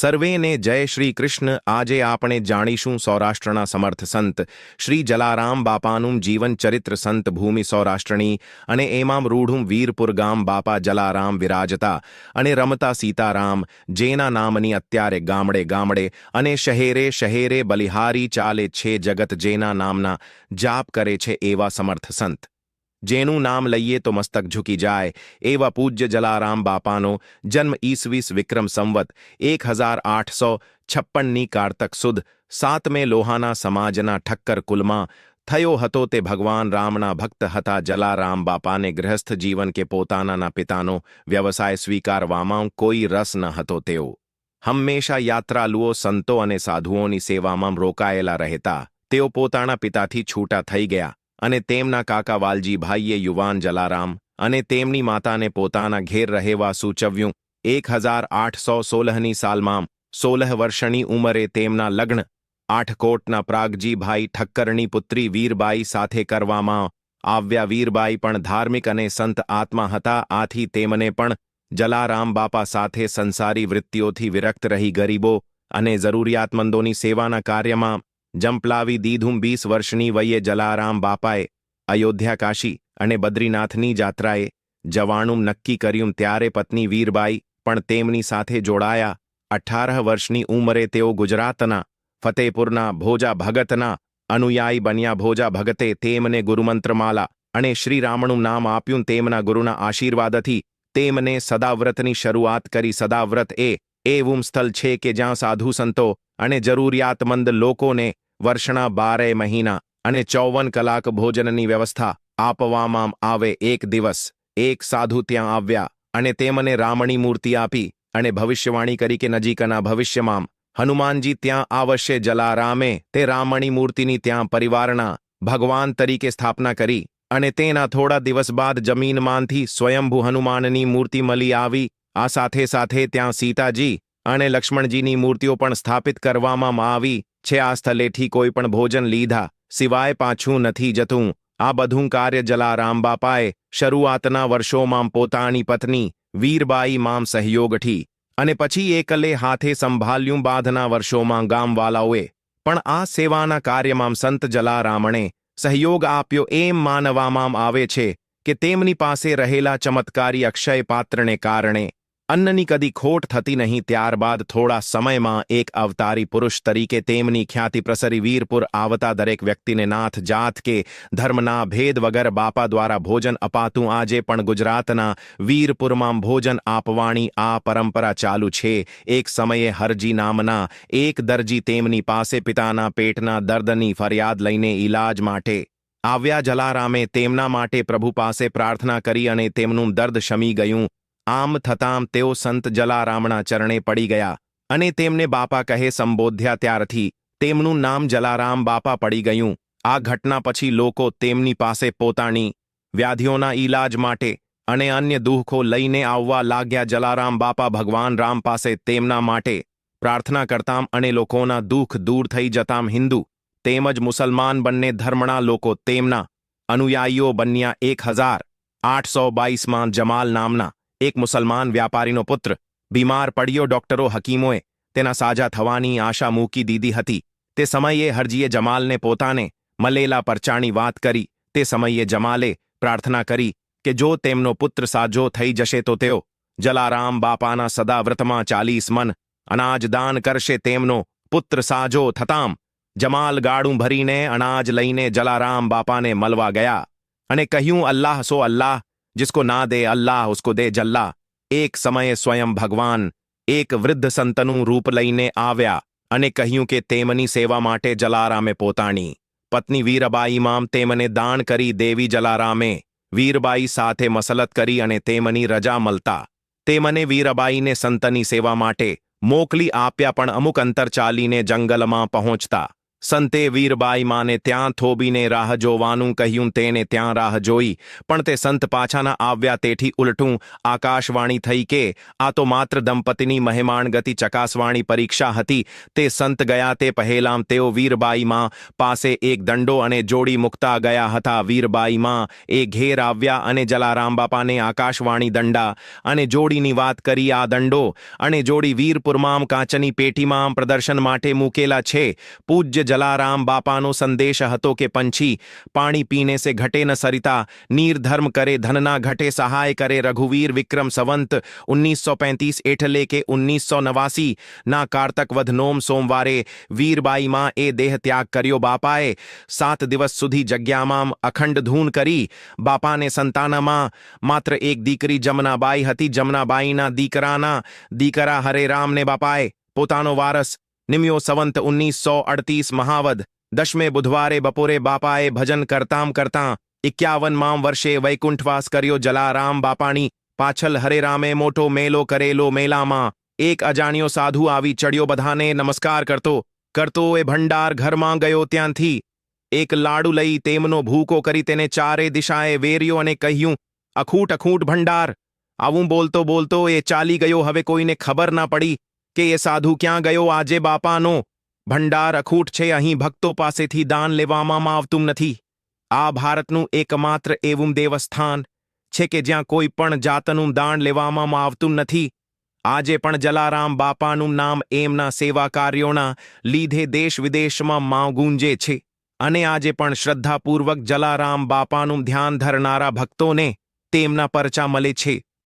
સર્વેને જય શ્રી કૃષ્ણ. આજે આપણે જાણીશું સૌરાષ્ટ્રના સમર્થ સંત. શ્રી જલારામ બાપાનું જીવન ચરિત્ર સંત ભૂમિ સૌરાષ્ટ્રની અને એમાં રૂઢું વીરપુર ગામ બાપા જલારામ વિરાજતા અને રમતા સીતારામ, જેના નામની અત્યારે ગામડે ગામડે અને શહેરે શહેરે બલિહારી ચાલે છે જગત જેના નામના જાપ કરે છે એવા સમર્થ સંત. જેનું નામ લઈએ તો મસ્તક ઝૂકી જાય એવા પૂજ્ય જલારામ બાપાનો જન્મ ઈસવીસ વિક્રમ સંવત એક હજાર આઠસો છપ્પનની કારતક સુદ સાતમે લોહાના સમાજના ઠક્કર કુલમાં થયો હતો તે ભગવાન રામના ભક્ત હતા જલારામ બાપાને ગૃહસ્થ જીવન કે પોતાનાના પિતાનો વ્યવસાય સ્વીકારવામાં કોઈ રસ ન હતો તેઓ હંમેશા યાત્રાલુઓ સંતો અને સાધુઓની સેવામાં રોકાયેલા રહેતા તેઓ પોતાના પિતાથી છૂટા થઈ ગયા અને તેમના કાકા વાલજીભાઈએ યુવાન જલારામ અને તેમની માતાને પોતાના ઘેર રહેવા સૂચવ્યું એક હજાર આઠસો સોલહની સાલમાં સોલહ વર્ષની ઉંમરે તેમના લગ્ન આઠકોટના પ્રાગજીભાઈ ઠક્કરની પુત્રી વીરબાઈ સાથે કરવામાં આવ્યા. વીરબાઈ પણ ધાર્મિક અને સંત આત્મા હતા, આથી તેમને પણ જલારામ બાપા સાથે સંસારી વૃત્તિઓથી વિરક્ત રહી ગરીબો અને જરૂરિયાતમંદોની સેવાના કાર્યમાં જંપલાવી દીધું વીસ વર્ષની વયે જલારામ બાપાએ, અયોધ્યા કાશી અને બદ્રીનાથની જાત્રાએ જવાણું નક્કી કર્યું ત્યારે પત્ની વીરબાઈ પણ તેમની સાથે જોડાયા. અઠારહ વર્ષની ઉંમરે તેઓ ગુજરાતના ફતેપુરના ભોજા ભગતના અનુયાયી બન્યા. ભોજા ભગતે તેમને ગુરુમંત્રમાલા અને શ્રીરામણું નામ આપ્યું. તેમના ગુરુના આશીર્વાદથી તેમને સદાવ્રતની શરૂઆત કરી. સદાવ્રત એ એવું સ્થળ છે કે જ્યાં સાધુ સંતો અને જરૂરિયાતમંદ લોકોને વર્ષના બારે મહિના અને ચોવન કલાક ભોજનની વ્યવસ્થા આપવામાં આવે એક દિવસ. એક સાધુ ત્યાં આવ્યા અને તેમને રામણી મૂર્તિ આપી અને ભવિષ્યવાણી કરી કે નજીકના ભવિષ્યમાં હનુમાનજી ત્યાં આવશે, જલારામે તે રામણી મૂર્તિની ત્યાં પરિવારના ભગવાન તરીકે સ્થાપના કરી અને તેના થોડા દિવસ બાદ જમીનમાંથી સ્વયંભૂ હનુમાનની મૂર્તિ મળી આવી. આ સાથે સાથે ત્યાં સીતાજી અને લક્ષ્મણજીની મૂર્તિઓ પણ સ્થાપિત કરવામાં આવી. છે આ સ્થળેથી કોઈ પણ ભોજન લીધા સિવાય પાછું નથી જતું. આ બધું કાર્ય જલારામ બાપાએ શરૂઆતના વર્ષોમાં પોતાની પત્ની વીરબાઈ મામ સહયોગથી અને પછી એકલે હાથે સંભાળ્યું બાદના વર્ષોમાં ગામવાલાઓએ. પણ આ સેવાના કાર્યમાં સંત જલારામણે સહયોગ આપ્યો એમ માનવામાં આવે છે કે તેમની પાસે રહેલા ચમત્કારી અક્ષય પાત્રને કારણે અન્નની કદી ખોટ થતી નહીં, ત્યારબાદ થોડા સમયમાં એક અવતારી પુરુષ તરીકે તેમની ખ્યાતિ પ્રસરી વીરપુર આવતા દરેક વ્યક્તિને નાથ, જાત કે ધર્મના ભેદ વગર બાપા દ્વારા ભોજન અપાતું. આજે પણ ગુજરાતના વીરપુરમાં ભોજન આપવાની આ પરંપરા ચાલુ છે. એક સમયે હરજી નામના એક દરજી તેમની પાસે પિતાના પેટના દર્દની ફરિયાદ લઈને ઈલાજ માટે આવ્યા. જલારામે તેમના માટે પ્રભુ પાસે પ્રાર્થના કરી અને તેમનું દર્દ શમી ગયું. આમ થતાં તેઓ સંત જલારામના ચરણે પડી ગયા અને તેમને બાપા કહે સંબોધ્યા ત્યારથી તેમનું નામ જલારામ બાપા પડી ગયું આ ઘટના પછી લોકો તેમની પાસે પોતાની વ્યાધિઓના ઈલાજ માટે અને અન્ય દુઃખો લઈને આવવા લાગ્યા જલારામ બાપા ભગવાન રામ પાસે તેમના માટે પ્રાર્થના કરતામ અને લોકોના દુઃખ દૂર થઈ જતામ હિન્દુ તેમજ મુસલમાન બંને ધર્મના લોકો તેમના અનુયાયીઓ બન્યા એક હજાર આઠસો બાવીસમાં જમાલ નામના એક મુસલમાન વ્યાપારીનો પુત્ર. બીમાર પડ્યો ડોક્ટરો હકીમોએ. તેના સાજા થવાની આશા મૂકી દીધી હતી. તે સમયે હરજીએ જમાલને પોતાને મલેલા પરચાણી વાત કરી. તે સમયે જમાલે પ્રાર્થના કરી કે જો તેમનો પુત્ર સાજો થઈ જશે તો તેઓ જલારામ બાપાના સદાવ્રતમાં ચાલીસ મન અનાજ દાન કરશે તેમનો પુત્ર સાજો થતામ. જમાલ ગાડું ભરીને અનાજ લઈને જલારામ બાપાને મળવા ગયા અને કહ્યું, અલ્લાહ, સો અલ્લાહ जिसको ના દે અલ્લાહ ઉસકો દે જલ્લા એક સમયે સ્વયં ભગવાન એક વૃદ્ધ સંતનું રૂપ લઈને આવ્યા અને કહ્યું કે તેમની સેવા માટે જલારામે પોતાની પત્ની વીરબાઈમાં તેમને દાન કરી દેવી જલારામે વીરબાઈ સાથે મસલત કરી અને તેમની રજા મળતા તેમને વીરબાઈને સંતની સેવા માટે મોકલી આપ્યા પણ અમુક અંતર ચાલીને જંગલમાં પહોંચતા સંતે વીરબાઈ માને ત્યાં થોબીને રાહ જોવાનું કહ્યું, તેને ત્યાં રાહ જોઈ, પણ તે સંત પાછાના આવ્યા તેથી ઉલટું, આકાશવાણી થઈ કે? આ તો માત્ર દંપતીની મહેમાન ગતિ ચકાસવાણી પરીક્ષા હતી. તે સંત ગયા તે પહેલાં તેઓ વીરબાઈમાં પાસે એક દંડો અને જોડી મૂકતા ગયા હતા. વીરબાઈમાં એ ઘેર આવ્યા અને જલારામ બાપાને આકાશવાણી દંડા અને જોડીની વાત કરી, આ દંડો અને જોડી વીરપુરમાં કાચની પેટીમાં પ્રદર્શન માટે મૂકેલા છે. પૂજ્ય જલારામ બાપાનો સંદેશ હતો કે પંછી પાણી પીને સે ઘટે ન સરિતા નીર ધર્મ કરે ધનના ઘટે સહાય કરે રઘુવીર વિક્રમ સંવંત 1935 એટલે કે 1989 ના કારતક વધ નોમ સોમવારે વીરબાઈમાં એ દેહ ત્યાગ કર્યો બાપાએ સાત દિવસ સુધી જગ્યામાં અખંડ ધૂન કરી બાપાને સંતાનમાં માત્ર એક દીકરી જમનાબાઈ હતી જમનાબાઈના દીકરાના દીકરા હરેરામને બાપાએ પોતાનો વારસ નિમ્યો સંવંત ઓગણીસો અડતીસ મહાવદ દશમે બુધવારે બપોરે બાપાએ ભજન કરતામ કરતાં ઇક્યાવનમાં વર્ષે વૈકુંઠવાસ કર્યો જલારામ બાપાણી પાછલ હરેરામે મોટો મેલો કરેલો મેલામાં એક અજાણ્યો સાધુ આવી ચડ્યો બધાને નમસ્કાર કરતો કરતો એ ભંડાર ઘરમાં ગયો ત્યાંથી એક લાડુ લઈ તેમનો ભૂકો કરી તેને ચારે દિશાએ વેર્યો અને કહ્યું અખૂટ અખૂટ ભંડાર આવું બોલતો બોલતો એ ચાલી ગયો હવે કોઈને ખબર ના પડી કે એ સાધુ ક્યાં ગયો? આજે બાપાનો ભંડાર અખૂટ છે, અહીં ભક્તો પાસેથી દાન લેવામાં આવતું નથી. આ ભારતનું એકમાત્ર એવું દેવસ્થાન છે કે જ્યાં કોઈ પણ જાતનું દાન લેવામાં આવતું નથી. આજે પણ જલારામ બાપાનું નામ એમના સેવા કાર્યોના લીધે દેશ વિદેશમાં માં ગુંજે છે. અને આજે પણ શ્રદ્ધાપૂર્વક જલારામ બાપાનું ધ્યાન ધરનારા ભક્તોને તેમના પરચા મળે છે.